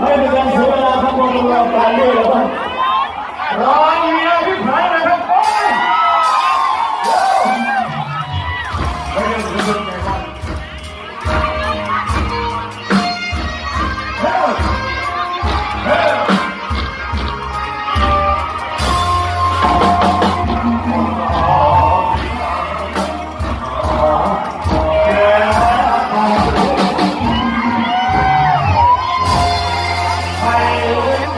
ไม่เป็นการเสียเวลาครับพวกเราการเลือกครับร้อยเมียที่ผ่านนะครับไม่